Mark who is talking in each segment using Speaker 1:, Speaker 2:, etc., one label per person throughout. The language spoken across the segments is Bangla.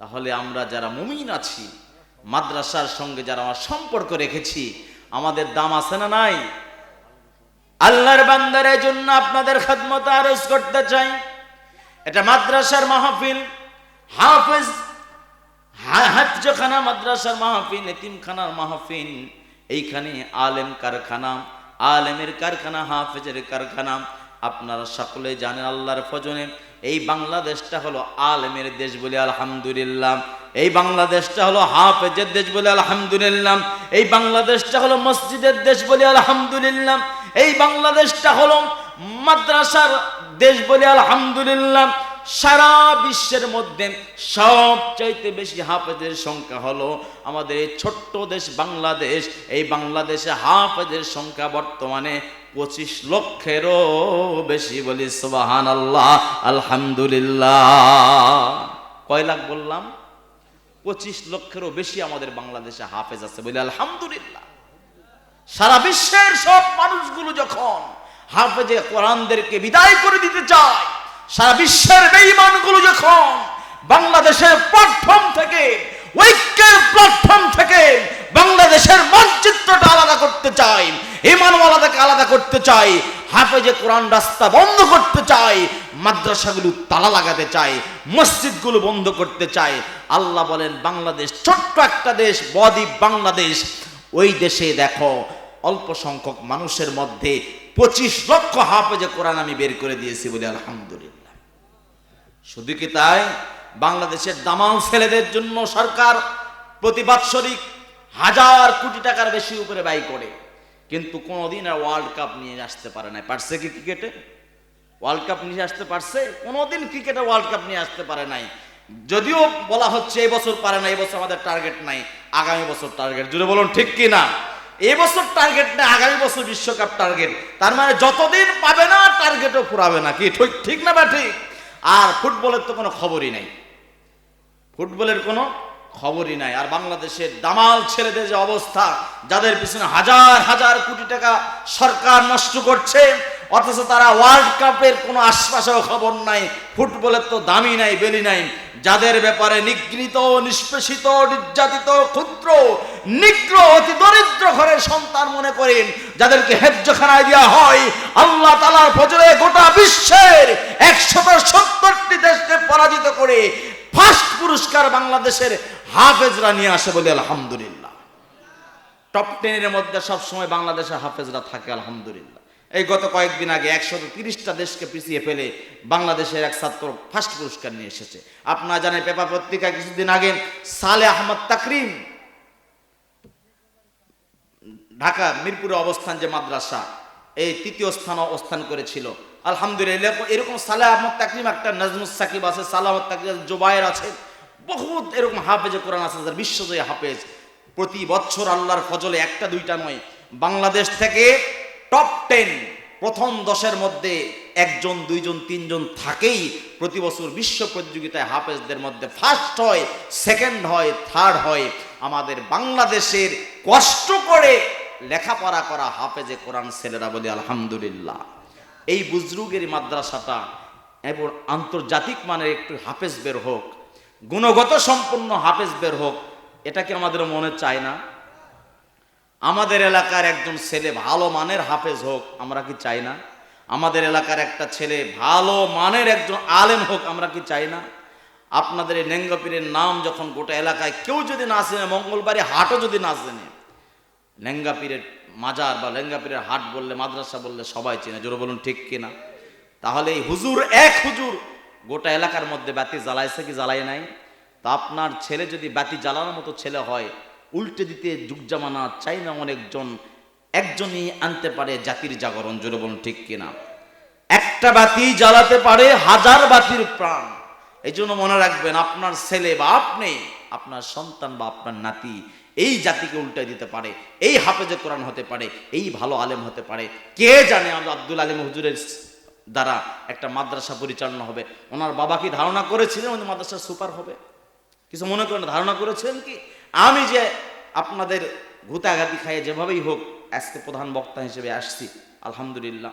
Speaker 1: তাহলে আমরা যারা মুমিন আছি, মাদ্রাসার সঙ্গে যারা আমার সম্পর্ক রেখেছি, আমাদের দাম আছে না নাই? আল্লাহর বান্দারের জন্য আপনাদের খেদমত আরজ করতে চাই। এটা মাদ্রাসার মাহফিল, হাফেজ হাফজখানা মাদ্রাসার মাহফিল, এতিমখানার মাহফিল, এইখানে আলেম কারখানা, আলেমের কারখানা, হাফেজের কারখানা, আপনারা সকলে জানেন আল্লাহর ফজনে এই বাংলাদেশটা হলো আলেমের দেশ বলে আলহামদুলিল্লাহ। এই বাংলাদেশটা হলো হাফেজের দেশ বলে আলহামদুলিল্লাহ। এই বাংলাদেশটা হলো মসজিদের দেশ বলে আলহামদুলিল্লাহ। এই বাংলাদেশটা হলো মাদ্রাসার দেশ বলে আলহামদুলিল্লাহ। সারা বিশ্বের মধ্যে সবচাইতে বেশি হাফেজের সংখ্যা হলো আমাদের এই ছোট্ট দেশ বাংলাদেশ। এই বাংলাদেশে হাফেজের সংখ্যা বর্তমানে পঁচিশ লক্ষেরও বেশি বলি সুবাহান আল্লাহ আলহামদুলিল্লাহ। কয় লাখ বললাম? পঁচিশ লক্ষেরও বেশি আমাদের বাংলাদেশে হাফেজ আছে বলি, আলহামদুলিল্লাহ। সারা বিশ্বের সব মানুষগুলো যখন হাফেজে কোরআনদেরকে বিদায় করে দিতে চায়, সারা বিশ্বের বেঈমানগুলো যখন বাংলাদেশের প্ল্যাটফর্ম থেকে, ঐক্যের প্ল্যাটফর্ম থেকে বাংলাদেশের মানচিত্রটা আলাদা করতে চাই ইমানওয়ালাদেরকে আলাদা করতে চাই হাফেজে কোরআন রাস্তা বন্ধ করতে চাই মাদ্রাসাগুলো তালা লাগাতে চাই মসজিদগুলো বন্ধ করতে চাই আল্লাহ বলেন, বাংলাদেশ ছোট্ট একটা দেশ, বদ্বীপ বাংলাদেশ। ওই দেশে দেখো, অল্প সংখ্যক মানুষের মধ্যে পঁচিশ লক্ষ হাফেজে কোরআন আমি বের করে দিয়েছি বলে আলহামদুলিল্লাহ। শুধু কি তাই? বাংলাদেশের দামাল ছেলেদের জন্য সরকার প্রতি বাৎসরিক হাজার কোটি টাকার বেশি উপরে ব্যয় করে। কিন্তু কোনোদিন আর ওয়ার্ল্ড কাপ নিয়ে আসতে পারে না পারছে কি ক্রিকেটে ওয়ার্ল্ড কাপ নিয়ে আসতে পারছে? কোনোদিন ক্রিকেটে ওয়ার্ল্ড কাপ নিয়ে আসতে পারে নাই। যদিও বলা হচ্ছে এই বছর পারে না এই বছর আমাদের টার্গেট নাই, আগামী বছর টার্গেট জুড়ে বলুন, ঠিক কি না? এই বছর টার্গেট না, আগামী বছর বিশ্বকাপ টার্গেট তার মানে যতদিন পাবে না টার্গেটও ফুরাবে না কি? ঠিক ঠিক না বা ঠিক? আর ফুটবলের তো কোনো খবরই নাই। ফুটবলের কোনো খবরই নাই। আর বাংলাদেশের দামাল ছেলেদের যে অবস্থা, যাদের পিছনে হাজার হাজার কোটি টাকা সরকার নষ্ট করছে, অথচ তারা ওয়ার্ল্ড কাপের কোনো আশপাশেও খবর নাই, ফুটবলের তো দামই নাই, বেলি নাই। যাদের ব্যাপারে নিগৃহীত, নিষ্পেষিত, নির্যাতিত, ক্ষুদ্র, নিগ্র, অতি দরিদ্র ঘরের সন্তান মনে করেন, যাদেরকে হেফজখানায় দেওয়া হয়, আল্লাহ তালার ফজরে গোটা বিশ্বের একশত সত্তরটি দেশকে পরাজিত করে ফার্স্ট পুরস্কার বাংলাদেশের হাফেজরা নিয়ে আসে বলে আলহামদুলিল্লাহ। টপ টেনের মধ্যে সবসময় বাংলাদেশের হাফেজরা থাকে, আলহামদুলিল্লাহ। এই গত কয়েকদিন আগে একশো তিরিশটা দেশকে পিছিয়ে ফেলে বাংলাদেশের এক ছাত্র ফার্স্ট পুরস্কার নিয়ে এসেছে। আপনারা জানেন পেপার পত্রিকায় কিছুদিন আগে সালে আহমদ তাকরিম, ঢাকা, মিরপুরে অবস্থান যে মাদ্রাসা, এই তৃতীয় স্থান অবস্থান করেছিল। আলহামদুলিল্লাহ, এরকম সালে আহমদ তাকরিম একটা নাজমুস সাকিব আছে সালে আহমদ তাকরিম, জোবায়ের আছে। বহুত এরকম হাফেজে কোরআন আছে যারা বিশ্বজয়ী হাফেজ। প্রতি বছর আল্লাহর ফজলে একটা, দুইটা নয়। বাংলাদেশ থেকে টপ টেন প্রথম দশের মধ্যে একজন, দুইজন, তিনজন থাকেই প্রতি বছর বিশ্ব প্রতিযোগিতায় হাফেজদের মধ্যে ফার্স্ট হয় সেকেন্ড হয় থার্ড হয়। আমাদের বাংলাদেশের কষ্ট করে লেখাপড়া করা হাফেজে কোরআন ছেলেরা বলি আলহামদুলিল্লাহ। এই বুজরুগের মাদ্রাসাটা এবং আন্তর্জাতিক মানের একটু হাফেজ বের হোক। গুণগত সম্পন্ন হাফেজ বের হোক, এটা কি আমাদের মনে চায় না? আমাদের এলাকার একজন ছেলে ভালো মানের হাফেজ হোক, আমরা কি চাই না? আমাদের এলাকার একটা ছেলে ভালো মানের একজন আলেম হোক, আমরা কি চাই না? আপনাদের এই লেঙ্গাপীরের নাম যখন গোটা এলাকায় কেউ যদি না চেনে, মঙ্গলবারে হাটও যদি না চেনে লেঙ্গাপীরের মাজার বা লেঙ্গাপীরের হাট বললে, মাদ্রাসা বললে সবাই চেনে, জোরে বলুন ঠিক কিনা? তাহলে এই হুজুর এক হুজুর গোটা এলাকার মধ্যে বাতি জ্বালাইছে কি জ্বালাই নাই? তা আপনার ছেলে যদি বাতি জ্বালানোর মতো ছেলে হয়, উল্টে দিতে যুগ জামানা চাই না অনেকজন, একজনই আনতে পারে জাতির জাগরণ, জোরে বলুন ঠিক কিনা? একটা বাতি জ্বালাতে পারে হাজার বাতির প্রাণ। এই জন্য মনে রাখবেন, আপনার ছেলে বা আপনি, আপনার সন্তান বা আপনার নাতি, এই জাতিকে উল্টে দিতে পারে, এই হাফেজে কোরআন হতে পারে, এই ভালো আলেম হতে পারে। কে জানে আমরা আব্দুল আলিম হুজুরের দ্বারা একটা মাদ্রাসা পরিচালনা হবে। ওনার বাবা কি ধারণা করেছিলেন উনি মাদ্রাসার সুপার হবে? কিছু মনে করেন? ধারণা করেছেন কি? আমি যে আপনাদের ঘুতাঘাতি খাইয়ে যেভাবেই হোক, আজকে প্রধান বক্তা হিসেবে আসছি, আলহামদুলিল্লাহ।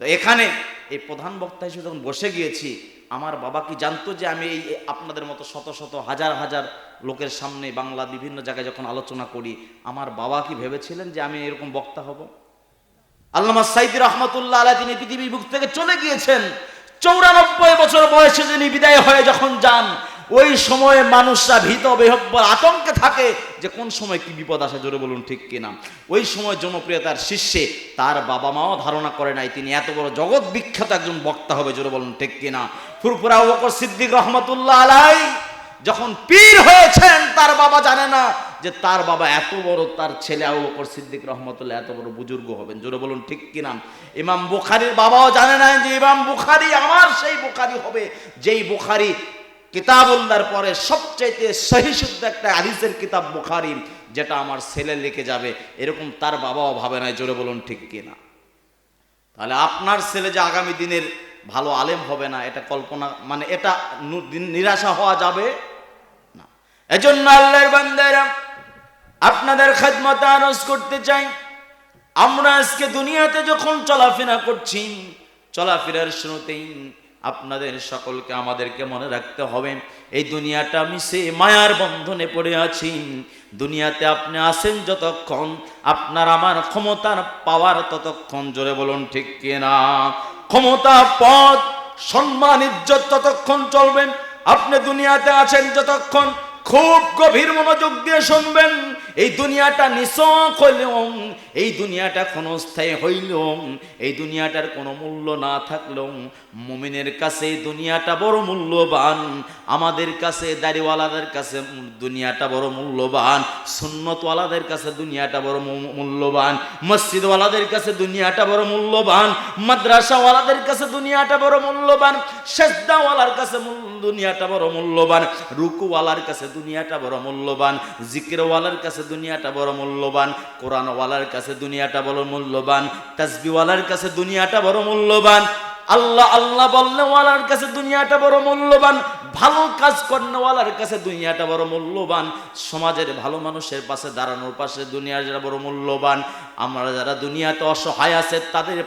Speaker 1: তো এখানে এই প্রধান বক্তা হিসেবে যখন বসে গিয়েছি, আমার বাবা কি জানতো যে আমি এই আপনাদের মতো শত শত, হাজার হাজার লোকের সামনে বাংলা বিভিন্ন জায়গায় যখন আলোচনা করি, আমার বাবা কি ভেবেছিলেন যে আমি এরকম বক্তা হব? আল্লামা সাইদি রহমতুল্লাহ আলাহ তিনি পৃথিবীর বুক থেকে চলে গিয়েছেন। চৌরানব্বই বছর বয়সে যিনি বিদায় হয়ে যখন যান, ওই সময়ে মানুষরা ভীত, বেহব্বর আতঙ্কে থাকে যে কোন সময় কি বিপদ আসে, জোরে বলুন ঠিক কিনা? ওই সময় জনপ্রিয়তার শীর্ষে তার বাবা মাও ধারণা করে নাই, তিনি এত বড় জগৎ বিখ্যাত একজন বক্তা হবে, জোরে বলুন ঠিক কিনা? ফুরফুরা বকর সিদ্দিক রহমতুল্লাহ আলাই যখন পীর হয়েছেন, তার বাবা জানে না যে তার বাবা এত বড়, তার ছেলে আবু বকর সিদ্দিক রহমতুল্লাহ এত বড় বুজুর্গ হবেন। জোরে বলুন, ঠিক কিনা ইমাম বুখারির বাবাও জানে না যে ইমাম বুখারি আমার সেই বুখারি হবে, যেই বুখারি কিতাবুল্লার পরে সবচাইতে সহি শুদ্ধ একটা হাদিসের কিতাব বুখারি, যেটা আমার ছেলে লিখে যাবে। এরকম তার বাবাও ভাবে নাই, জোরে বলুন, ঠিক কিনা তাহলে আপনার ছেলে যে আগামী দিনের ভালো আলেম হবে না, এটা কল্পনা মানে এটা নিরাশা হওয়া যাবে? না এজন্য আল্লাহর বান্দারা আপনাদের খেদমত আরজ করতে চাই। আমরা আজকে দুনিয়াতে যখন চলাফেরা করছি, চলাফেরার শুরুতেই আপনাদের সকলকে আমাদেরকে মনে রাখতে হবে, এই দুনিয়াটা মিশে মায়ার বন্ধনে পড়ে আছি। দুনিয়াতে আপনি আসেন যতক্ষণ, আপনার আমার ক্ষমতার পাওয়ার ততক্ষণ, জোরে বলুন ঠিক কিনা? ক্ষমতা পদ সম্মান, ইজ্জত ততক্ষণ চলবেন আপনি দুনিয়াতে আছেন যতক্ষণ খুব গভীর মনোযোগ দিয়ে শুনবেন, এই দুনিয়াটা নিছক হইলম এই দুনিয়াটা ক্ষণস্থায়ী হইলেও, এই দুনিয়াটার কোনো মূল্য না থাকলেও মুমিনের কাছে দুনিয়াটা বড় মূল্যবান আমাদের কাছে দাড়িওয়ালাদের কাছে দুনিয়াটা বড় মূল্যবান সুন্নতওয়ালাদের কাছে দুনিয়াটা বড় মূল্যবান মসজিদওয়ালাদের কাছে দুনিয়াটা বড় মূল্যবান মাদ্রাসাওয়ালাদের কাছে দুনিয়াটা বড় মূল্যবান সেজদাওয়ালার কাছে দুনিয়াটা বড় মূল্যবান রুকুওয়ালার কাছে দুনিয়াটা বড় মূল্যবান জিকিরওয়ালার কাছে দুনিয়াটা বড় মূল্যবান কোরআনওয়ালার কাছে দুনিয়াটা বড় মূল্যবান তাসবিওয়ালার কাছে দুনিয়াটা বড় মূল্যবান আল্লাহ আল্লাহ বলনেওয়ালার কাছে দুনিয়াটা বড় মূল্যবান, ভালো কাজ করনেওয়ালার কাছে দুনিয়াটা বড় মূল্যবান, সমাজের ভালো মানুষের পাশে দাঁড়ানোর পাশে দুনিয়ার যারা বড় মূল্যবান, আমরা যারা দুনিয়াতে অসহায় আছে, তাদের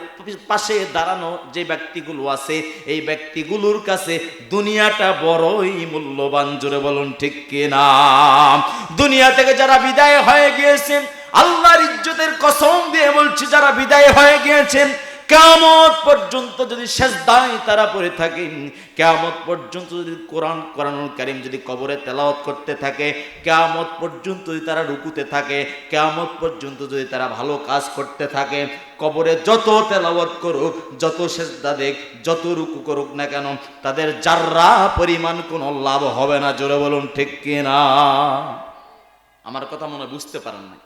Speaker 1: পাশে দাঁড়ানো যে ব্যক্তিগুলো আছে, এই ব্যক্তিগুলোর কাছে দুনিয়াটা বড়ই মূল্যবান, জোরে বলুন ঠিক কিনা? দুনিয়া থেকে যারা বিদায় হয়ে গিয়েছেন, আল্লাহর ইজ্জতের কসম দিয়ে বলছি, যারা বিদায় হয়ে গিয়েছেন কেমত পর্যন্ত যদি শেষ দায় তারা পড়ে থাকে কেমত পর্যন্ত যদি কোরআন, কোরআনুল কারিম যদি কবরে তেলাওয়াত করতে থাকে কেমত পর্যন্ত যদি তারা রুকুতে থাকে কেমত পর্যন্ত যদি তারা ভালো কাজ করতে থাকে, কবরে যত তেলাওয়াত করুক, যত সেজদা দেখ, যত রুকু করুক না কেন, তাদের যার্রা পরিমাণ কোনো লাভ হবে না, জোরে বলুন ঠিক কিনা আমার কথা মনে বুঝতে পারেন না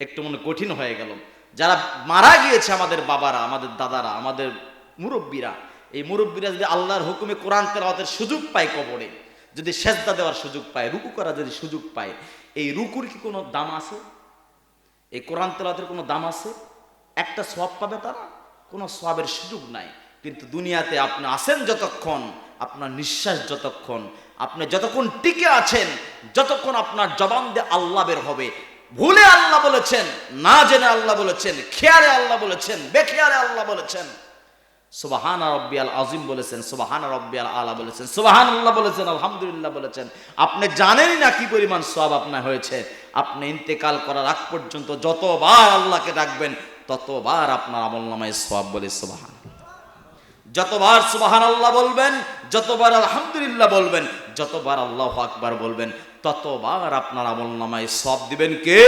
Speaker 1: একটু মনে কঠিন হয়ে গেল। যারা মারা গিয়েছে আমাদের বাবারা, আমাদের দাদারা, আমাদের মুরব্বীরা, এই মুরব্বীরা যদি আল্লাহর হুকুমে কোরআন তেলাওয়াতের সুযোগ পায় কবরে, যদি সেজদা দেওয়ার সুযোগ পায়, রুকু করার যদি সুযোগ পায়, এই রুকুর কি কোনো দাম আছে? এই কোরআন তেলাওয়াতের কোনো দাম আছে? একটা সব পাবে তারা? কোনো সবের সুযোগ নাই। কিন্তু দুনিয়াতে আপনি আছেন যতক্ষণ, আপনার নিঃশ্বাস যতক্ষণ, আপনি যতক্ষণ টিকে আছেন, যতক্ষণ আপনার জবান দিয়ে আল্লাহ বের হবে ভুলে আল্লাহ বলেছেন, না জেনে আল্লাহ বলেছেন, খেয়ালে আল্লাহ বলেছেন, বেখেয়ালে আল্লাহ বলেছেন। সুবাহান রব্বিয়াল আজিম বলেছেন, সুবাহান রব্বিয়াল আলা বলেছেন সুবাহান আল্লাহ বলেছেন, আলহামদুলিল্লাহ বলেছেন। আপনি জানেনই না কি পরিমাণ সব আপনার হয়েছে। আপনি ইন্তেকাল করার আগ পর্যন্ত যতবার আল্লাহকে ডাকবেন, ততবার আপনার আমল নামায় সব বলে সুবাহান যতবার সুবাহান আল্লাহ বলবেন, যতবার আলহামদুলিল্লাহ বলবেন, যতবার আল্লাহ আকবার বলবেন ততবার আপনার আমল নামায় সব দিবেন কে?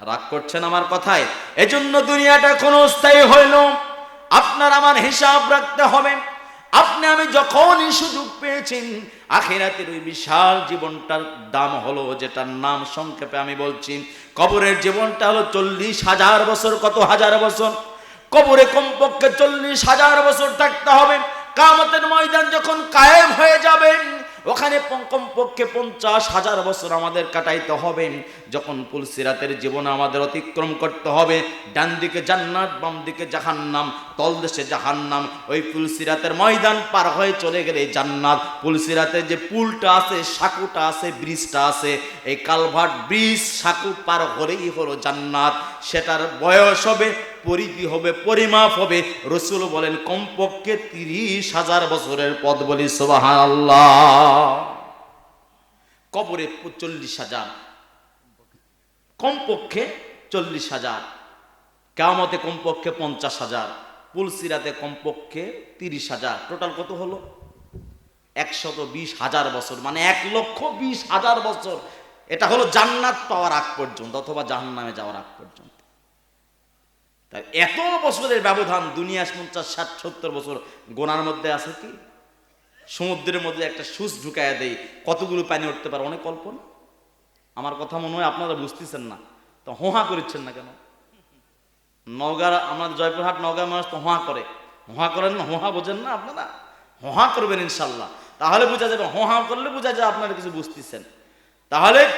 Speaker 1: রাগ করছেন আমার কথায়? এজন্য দুনিয়াটা কোনো স্থায়ী হইল। আপনার আমার হিসাব রাখতে হবে। আপনি আমি যখনই সুযোগ পেয়েছেন, আখিরাতের ওই বিশাল জীবনটার দাম হলো যেটার নাম সংক্ষেপে আমি বলছি। কবরের জীবনটা হলো চল্লিশ হাজার বছর, কত হাজার বছর? কবরে কমপক্ষে চল্লিশ হাজার বছর থাকতে হবে। কামতের ময়দান যখন কায়েম হয়ে যাবেন ওখানে প- কমপক্ষে পঞ্চাশ হাজার বছর আমাদের কাটাইতে হবে যখন পুলসিরাতের জীবন আমাদের অতিক্রম করতে হবে ডান দিকে জান্নাত বাম দিকে জাহান্নাম তল দেশে জাহান্নাম, ওই পুলসিরাতের ময়দান পার হয়ে চলে গেলে জান্নাত। পুলসিরাতের যে পুলটা আছে, সাঁকুটা আছে, ব্রিজটা আছে, এই কালভার্ট ব্রিজ সাঁকু পার হলেই হলো জান্নাত। সেটার বয়স হবে পরিধি হবে, পরিমাপ হবে। রসুল বলেন, কমপক্ষে তিরিশ হাজার বছরের পদ বলি সোবাহান কবরে চল্লিশ হাজার। কমপক্ষে চল্লিশ হাজার। কেমতে কমপক্ষে পঞ্চাশ হাজার। পুলসিরাতে কমপক্ষে তিরিশ হাজার। টোটাল কত হলো? একশত বিশ হাজার বছর। মানে এক লক্ষ বিশ হাজার বছর। এটা হলো জান্নাত পাওয়ার আগ পর্যন্ত, অথবা জাহান্নামে যাওয়ার আগ পর্যন্ত। তাই এত বছরের ব্যবধান দুনিয়া পঞ্চাশ, ষাট, সত্তর বছর গোনার মধ্যে আছে কি? সমুদ্রের মধ্যে একটা সুচ ঢুকায় দেয় কতগুলো পানি উঠতে পারে? অনেক কল্পনা আমার কথা মনে হয় আপনারা বুঝতেছেন না। তো হোহা করছেন না কেন? নওগাঁ আমাদের জয়পুরহাট নওগাঁ মানুষ তো হোহা করে। হোহা করেন না? হোহা বোঝেন না আপনারা? হোহা করবেন ইনশাল্লাহ। তাহলে বোঝা যাবে, হোহা করলে বোঝা যায় আপনারা কিছু বুঝতেছেন। তাহলে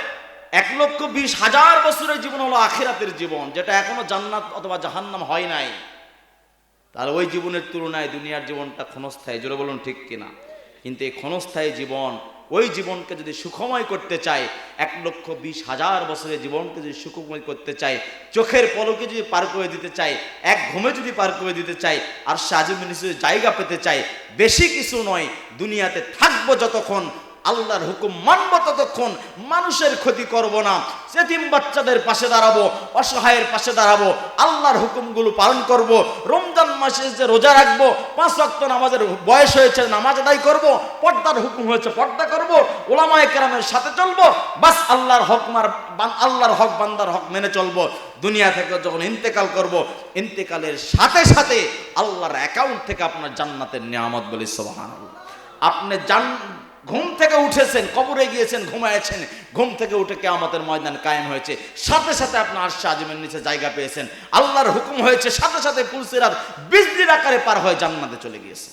Speaker 1: এক লক্ষ বিশ হাজার বছরের জীবন হলো আখিরাতের জীবন, যেটা এখনও জান্নাত অথবা জাহান্নাম হয় নাই। তাহলে ওই জীবনের তুলনায় দুনিয়ার জীবনটা ক্ষণস্থায়ী, জোরে বলুন ঠিক কিনা? কিন্তু এই ক্ষণস্থায়ী জীবন, ওই জীবনকে যদি সুখময় করতে চায় এক লক্ষ বিশ হাজার বছরের জীবনকে যদি সুখময় করতে চায় চোখের পলকে যদি পার করে দিতে চায় এক ঘুমে যদি পার করে দিতে চায় আর সাজিমের নিচে জায়গা পেতে চায় বেশি কিছু নয়, দুনিয়াতে থাকব যতক্ষণ আল্লাহর হুকুম মানব ততক্ষণ, মানুষের ক্ষতি করব না। সেতিম বাচ্চাদের পাশে দাঁড়াবো, অসহায়ের পাশে দাঁড়াবো, আল্লাহর হুকুমগুলো পালন করব, রমজান মাসে যে রোজা রাখব, পাঁচ রক্ত নামাজের বয়স হয়েছে, নামাজ আদায় করব, পর্দার হুকুম হয়েছে, পর্দা করব ওলামায়ে কেরামের সাথে চলবো, বাস আল্লাহর হক মার আল্লাহর হক, বান্দার হক মেনে চলবো। দুনিয়া থেকে যখন ইন্তেকাল করব, ইন্তেকালের সাথে সাথে আল্লাহর অ্যাকাউন্ট থেকে আপনার জান্নাতের নিয়ামত বলি, সুবহানাল্লাহ। আপনি জান ঘুম থেকে উঠেছেন, কবরে গিয়েছেন, ঘুমায়েছেন। ঘুম থেকে উঠে কেয়ামতের ময়দান কায়েম হয়েছে। সাথে সাথে আপনার আরশে আজিমের নিচে জায়গা পেয়েছেন। আল্লাহর হুকুম হয়েছে, সাথে সাথে পুলসিরাত বিজলির আকারে পার হয়ে জান্নাতে চলে গিয়েছে।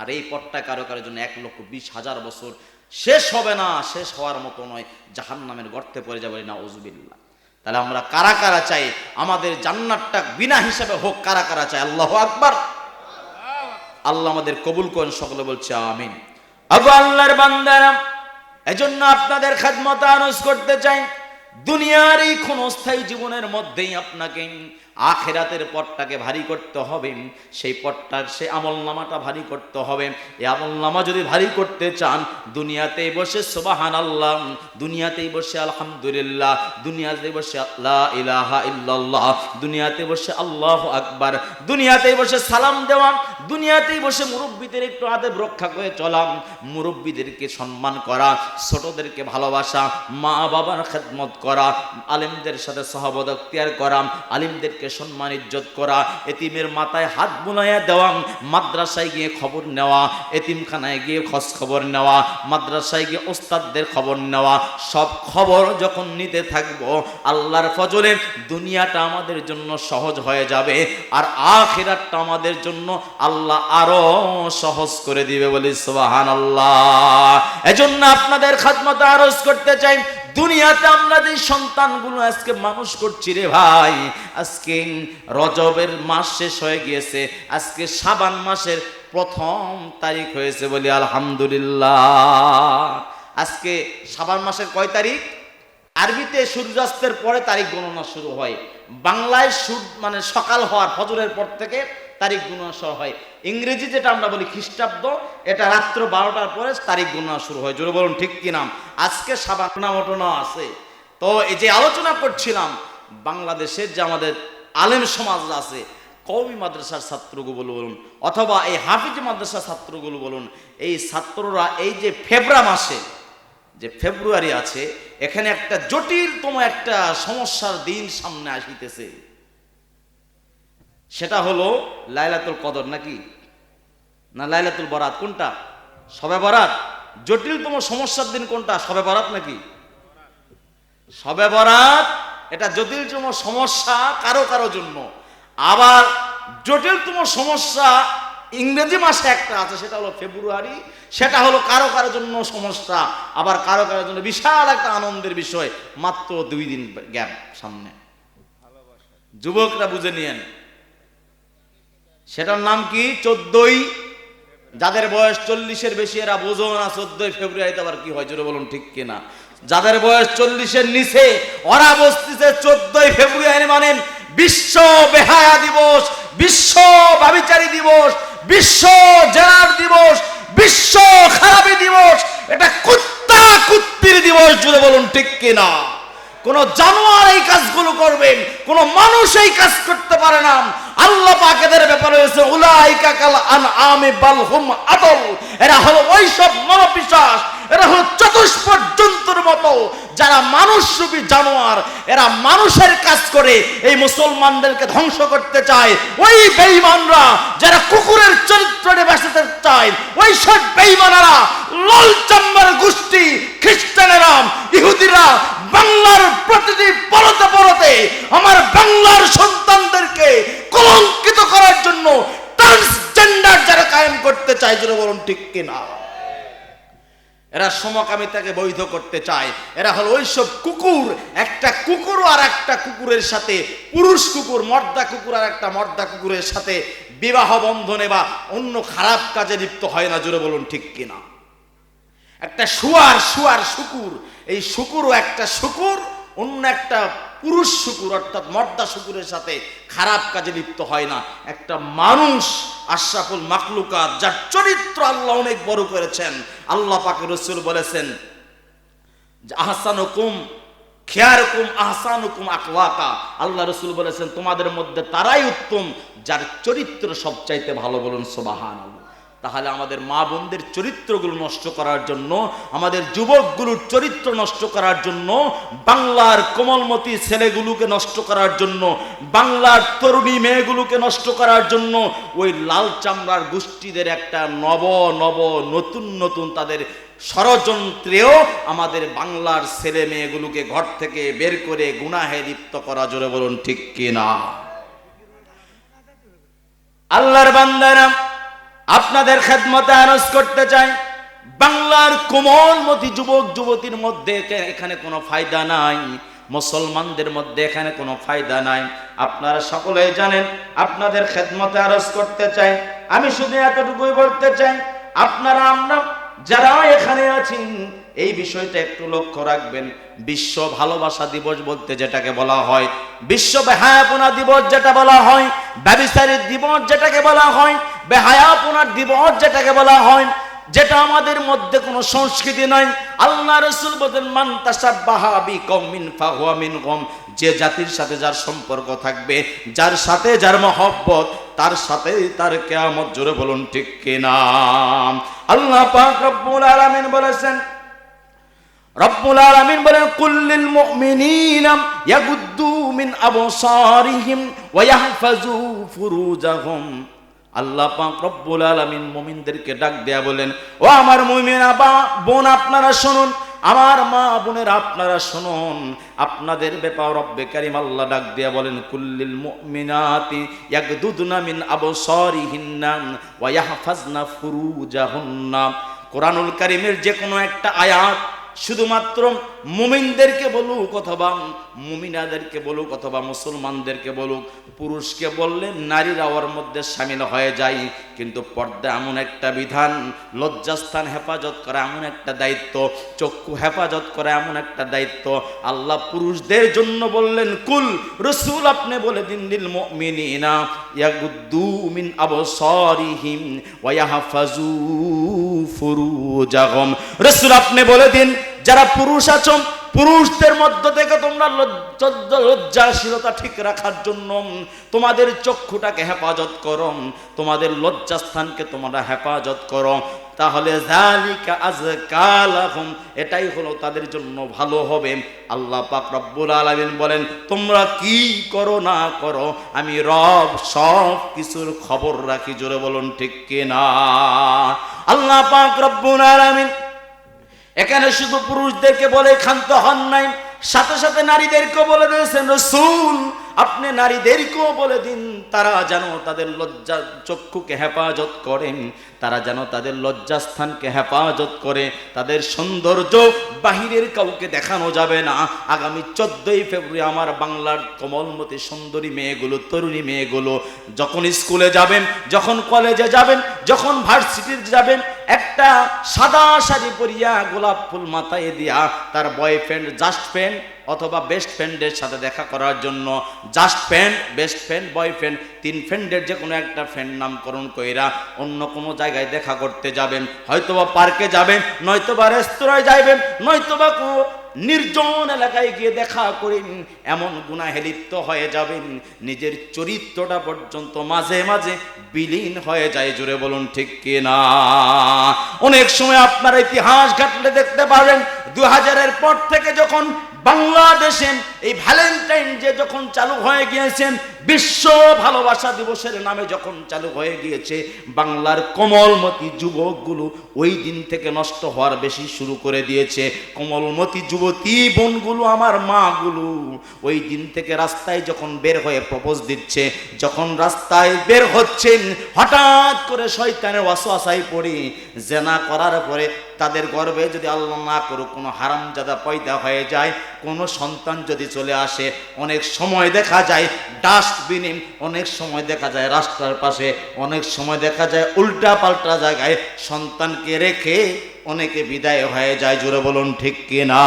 Speaker 1: আর এই পথটা কারও কারোর জন্য এক লক্ষ বিশ হাজার বছর শেষ হবে না, শেষ হওয়ার মতো নয়। জাহান নামের গর্তে পড়ে যাবে না ওজুবিল্লা তাহলে আমরা কারা কারা চাই? আমাদের জান্নাতটা বিনা হিসাবে হোক, কারা কারা চাই? আল্লাহ আকবার। আল্লাহ আমাদের কবুল করেন, সকলে বলছে আমিন। আবু আল্লাহর বান্দারা, এজন্য আপনাদের খাদমত আনস করতে চাই। দুনিয়ার এই ক্ষণস্থায়ী জীবনের মধ্যেই আপনাকে আখেরাতের পথটাকে ভারী করতে হবে, সেই পথটার সে আমল নামাটা ভারী করতে হবে। এই আমল নামা যদি ভারী করতে চান, দুনিয়াতেই বসে সোবাহান আল্লাহ দুনিয়াতেই বসে আলহামদুলিল্লাহ, দুনিয়াতেই বসে আল্লাহ ইলাহা ইল্লাল্লাহ দুনিয়াতে বসে আল্লাহ আকবার, দুনিয়াতেই বসে সালাম দেওয়া, দুনিয়াতেই বসে মুরব্বীদের একটু আদেব রক্ষা করে চলাম মুরব্বীদেরকে সম্মান করা, ছোটদেরকে ভালোবাসা মা বাবার খেদমত করা, আলিমদের সাথে অক্তিয়ার করা, আলিমদেরকে সম্মান, ইজ্জত করা। এতিমের মাথায় হাত বুলাইয়া দেওয়া, মাদ্রাসায় গিয়ে খবর নেওয়া, এতিমখানায় গিয়ে খোঁজ খবর নেওয়া, মাদ্রাসায় গিয়ে ওস্তাদদের খবর নেওয়া, সব খবর যখন নিতে থাকব, আল্লাহর ফজলে দুনিয়াটা আমাদের জন্য সহজ হয়ে যাবে, আর আখেরাতটা আমাদের জন্য আল্লাহ আরও সহজ করে দিবে বলি সুবাহান আল্লাহ এজন্য আপনাদের খাদমত আরজ করতে চাই দুনিয়াতে আমরা যে সন্তানগুলো আজকে মানুষ করছি রে ভাই, আজকে রজবের মাস শেষ হয়ে গিয়েছে, আজকে সাবান মাসের প্রথম তারিখ হয়েছে বলি আলহামদুলিল্লাহ। আজকে সাবান মাসের কয় তারিখ? আরবিতে সূর্যাস্তের পরে তারিখ গণনা শুরু হয়। বাংলায় সূর্য মানে সকাল হওয়ার ফজরের পর থেকে তারিখ গণনা শুরু হয়। ইংরেজি যেটা আমরা বলি খ্রিস্টাব্দ, এটা রাত্র বারোটার পরে তারিখ গণনা শুরু হয়। জোরে বলুন, ঠিক কি নাম? আজকে সাবানা ঘটনা আছে। তো এই যে আলোচনা করছিলাম বাংলাদেশের যে আমাদের আলেম সমাজ আছে, কওমি মাদ্রাসার ছাত্রগুলো বলুন অথবা এই হাফিজ মাদ্রাসার ছাত্রগুলো বলুন, এই ছাত্ররা এই যে ফেব্রা মাসে, যে ফেব্রুয়ারি আছে, এখানে একটা জটিলতম একটা সমস্যার দিন সামনে আসিতেছে। সেটা হলো লাইলাতুল কদর নাকি? না লাইলাতুল বরাত, কোনটা? সবে বরাত। জটিলতম সমস্যার দিন কোনটা? সবে বরাত নাকি? সবে বরাত, এটা জটিলতম সমস্যা কারও কারও জন্য। আবার জটিলতম সমস্যা ইংরেজি মাসে একটা আছে, সেটা হলো ফেব্রুয়ারি, সেটা হলো কারও কারও জন্য সমস্যা, আবার কারও কারোর জন্য বিশাল একটা আনন্দের বিষয়, মাত্র দুই দিন গ্যাপ সামনে। যুবকরা বুঝে নিয়েন। সেটার নাম কি? চোদ্দই? যাদের বয়স চল্লিশের বেশি, এরা বোঝো না চোদ্দই ফেব্রুয়ারিতে আবার কি হয়? জোরে বলুন, ঠিক কিনা যাদের বয়স চল্লিশের নিচে, ওরা বসতেছে চোদ্দই ফেব্রুয়ারি মানে বিশ্ব বেহায়া দিবস, বিশ্ব ব্যবিচারী দিবস, বিশ্ব জেনার দিবস, বিশ্ব খারাপি দিবস, এটা কুত্তা কুত্তির দিবস জুড়ে বলুন, ঠিক কিনা কোন জানোয়ার এই কাজগুলো করবেন, কোন মানুষ এই কাজ করতে পারে না। আল্লাহ পাক এদের ব্যাপারে হয়েছে, উলাইকা কাল আন আমি বাল হুম আদল। এরা হলো ওইসব মনোপিশাস এরা হলো চতুষ্পদ জন্তুর মতো। যারা মানুষ রূপী জানোয়ার, এরা মানুষের কাজ করে, এই মুসলমানদেরকে ধ্বংস করতে চায়। ওই বেঈমানরা যারা কুকুরের চরিত্র নিয়ে চায় ওই সব বেঈমানারা লল চাম্বার গোষ্ঠী, খ্রিস্টানেরা, ইহুদিরা বাংলার প্রতিটি পরতে পরতে আমার বাংলার সন্তানদেরকে কলঙ্কিত করার জন্য ট্রান্সজেন্ডার যারা কায়েম করতে চায় যেন বলুন ঠিক কিনা? এরা সমকামিতাকে বৈধ করতে চায়। এরা হলো ওইসব কুকুর। একটা কুকুর আর একটা কুকুরের সাথে, পুরুষ কুকুর, মর্দা কুকুর আর একটা মর্দা কুকুরের সাথে বিবাহ বন্ধনে বা অন্য খারাপ কাজে লিপ্ত হয় না, জোরে বলুন ঠিক কিনা? একটা শুয়ার শুয়ার শুকুর এই শুকুরও একটা শুকুর, অন্য একটা পুরুষ শুকুর, অর্থাৎ মর্দা শুকুরের সাথে খারাপ কাজে লিপ্ত হয় না। একটা মানুষ আশরাফুল মাকলুকাত যার চরিত্র আল্লাহ অনেক বড় করেছেন। আল্লাহ পাকে রসুল বলেছেন যে, আহসানুকুম খেয়ারকুম আহসানুকুম আকলাকা আল্লাহ রসুল বলেছেন, তোমাদের মধ্যে তারাই উত্তম, যার চরিত্র সবচাইতে ভালো বলুন সোবাহান আল্লাহ তাহলে আমাদের মা বোনদের চরিত্রগুলো নষ্ট করার জন্য, আমাদের যুবকগুলোর চরিত্র নষ্ট করার জন্য, বাংলার কোমলমতি ছেলেগুলোকে নষ্ট করার জন্য, বাংলার তরুণী মেয়েগুলোকে নষ্ট করার জন্য, ওই লাল চামড়ার গোষ্ঠীদের একটা নব নব, নতুন নতুন তাদের ষড়যন্ত্রেও আমাদের বাংলার ছেলে মেয়েগুলোকে ঘর থেকে বের করে গুনাহে লিপ্ত করা, জোরে বলুন ঠিক কিনা? আল্লাহর বান্দারা আপনাদের খেদমতে আরজ করতে চাই। বাংলার কোমলমতি যুবক, যুবতীর মধ্যে এখানে কোনো ফায়দা নাই? মুসলমানদের মধ্যে এখানে কোনো ফায়দা নাই। আপনারা সকলেই জানেন, আপনাদের খেদমতে আরজ করতে চাই। আমি শুধু এতটুকুই বলতে চাই, আপনারা আমরা যারা এখানে আছেন, এই বিষয়টা একটু লক্ষ্য রাখবেন। বিশ্ব ভালোবাসা দিবস বলতে যেটাকে বলা হয়, বিশ্ব বেহায়াপনা দিবস যেটা বলা হয় ব্যবিচারের দিবস যেটাকে বলা হয়, বেহায়াপনার দিবস যেটাকে বলা হয়, যেটা আমাদের মধ্যে কোনো সংস্কৃতি নাই। আল্লাহ রসুল বলেন, মান তাসাব্বাহা বিকৌমিন ফাহুয়া কম যে জাতির সাথে যার সম্পর্ক থাকবে, যার সাথে যার মহব্বত, তার সাথে তার কেয়ামত জোরে বলুন ঠিক কিনা? আল্লাহ পাক রব্বুল আলামিন বলেছেন রব্বুল আলামিন বলেন কুল্লিল মুমিনিনা ইয়াগুদ্দু মিন আবসারিহিম ওয়া ইয়াহফাজু ফুরুজাহুম। আল্লাহ পাক রব্বুল আলামিন মুমিনদেরকে ডাক দেয়া বলেন, ও আমার মুমিনা বা বোন আপনারা শুনুন, আমার মা বোনের আপনারা শুনুন। আপনাদের ব্যাপার রব্বে কারিম আল্লাহ ডাক দিয়া বলেন কুল্লিল মুমিনাতি ইয়াগদুদনা মিন আবসারিহিন্না ওয়া ইয়াহফাজনা ফুরুজাহুন্না। কোরআনুল কারিমের যে কোনো একটা আয়াত শুধুমাত্র মুমিনদেরকে বলুক অথবা মুমিনাদেরকে বলুক অথবা মুসলমানদেরকে বলুক, পুরুষকে বললে নারীরা ওর মধ্যে সামিল হয়ে যায়। কিন্তু পর্দা এমন একটা বিধান, লজ্জাস্থান হেফাজত করা এমন একটা দায়িত্ব, চক্ষু হেফাজত করা এমন একটা দায়িত্ব। আল্লাহ পুরুষদের জন্য বললেন, কুল রসুল আপনি বলে দিন দিল মুমিনিনা ইয়াগুদ্দু মিন আবসারিহিম ওয়া ইয়াহফাজু ফুরুজাহুম রসুল আপনি বলে দিন যারা পুরুষ আছো, পুরুষদের মধ্য থেকে তোমরা লজ্জা লজ্জাশীলতা ঠিক রাখার জন্য তোমাদের চক্ষুটাকে হেফাজত করো, তোমাদের লজ্জাস্থানকে তোমরা হেফাজত করো। তাহলে জালিকা আজকালাহুম, এটাই হলো তাদের জন্য ভালো হবে। আল্লাহ পাক রব্বুল আলামিন বলেন, তোমরা কি করো না করো, আমি রব সব কিছুর খবর রাখি। জোরে বলুন ঠিক কিনা? আল্লাহ পাক রব্বুল আলামিন এখানে শুধু পুরুষদেরকে বলে ক্ষান্ত হন নাই সাথে সাথে নারীদেরকে বলে দিয়েছেন রসুল আপনি নারীদেরকেও বলে দিন, তারা যেন তাদের লজ্জা চক্ষুকে হেফাজত করেন তারা যেন তাদের লজ্জাস্থানকে হেফাজত করে, তাদের সৌন্দর্য বাহিরের কাউকে দেখানো যাবে না। আগামী চোদ্দই ফেব্রুয়ারি আমার বাংলার কমলমতি সুন্দরী মেয়েগুলো, তরুণী মেয়েগুলো যখন স্কুলে যাবেন, যখন কলেজে যাবেন, যখন ভার্সিটির যাবেন, একটা সাদা শাড়ি পরিয়া গোলাপ ফুল মাথায় দিয়া তার বয়ফ্রেন্ড জাস্ট ফ্রেন্ড অথবা বেস্ট ফ্রেন্ডের সাথে দেখা করার জন্য just friend best friend boyfriend তিন ফ্রেন্ডের যে কোনো একটা ফ্রেন্ড নামকরণ কইরা অন্য কোনো জায়গায় দেখা করতে যাবেন। হয়তোবা পার্কে যাবেন, নয়তোবা রেস্তোরাঁয় যাইবেন, নয়তোবা কোনো নির্জন এলাকায় গিয়ে দেখা করেন, এমন গুনাহে লিপ্ত হয়ে যাবেন। নিজের চরিত্রটা পর্যন্ত মাঝে মাঝে বিলীন হয়ে যায় জুড়ে বলুন ঠিক কিনা? অনেক সময় আপনার ইতিহাস ঘাটলে দেখতে পারেন দু হাজারের পর থেকে যখন বাংলাদেশে এই ভ্যালেন্টাইন যে যখন চালু হয়ে গিয়েছেন বিশ্ব ভালোবাসা দিবসের নামে যখন চালু হয়ে গিয়েছে, বাংলার কমলমতি যুবকগুলো ওই দিন থেকে নষ্ট হওয়ার বেশি শুরু করে দিয়েছে। কমলমতি যুবতী বোনগুলো, আমার মাগুলো, ওই দিন থেকে রাস্তায় যখন বের হয়ে প্রপোজ দিচ্ছে, যখন রাস্তায় বের হচ্ছেন, হঠাৎ করে শয়তানের ওয়াসওয়াসায় পড়ে, জেনা করার পরে তাদের গর্বে যদি আল্লাহ না করুক, কোনো হারামজাদা পয়দা হয়ে যায়। কোনো সন্তান যদি চলে আসে, অনেক সময় দেখা যায় ডাস্টবিনে অনেক সময় দেখা যায় রাস্তার পাশে, অনেক সময় দেখা যায় উল্টা পাল্টা জায়গায় সন্তানকে রেখে অনেকে বিদায় হয়ে যায়, জোরে বলুন ঠিক কিনা?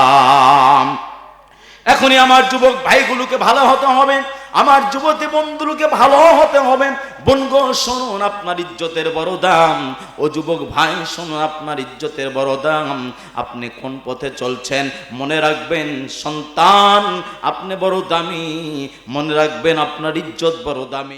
Speaker 1: এখনই আমার যুবক ভাইগুলোকে ভালো হতে হবে। আমার যুবতী বন্ধুকে ভালো হতে হবে বনগ শুনুন আপনার ইজ্জতের বড় দাম। ও যুবক ভাই, শুনুন আপনার ইজ্জতের বড় দাম। আপনি কোন পথে চলছেন? মনে রাখবেন, সন্তান আপনি বড় দামি। মনে রাখবেন আপনার ইজ্জত বড় দামি।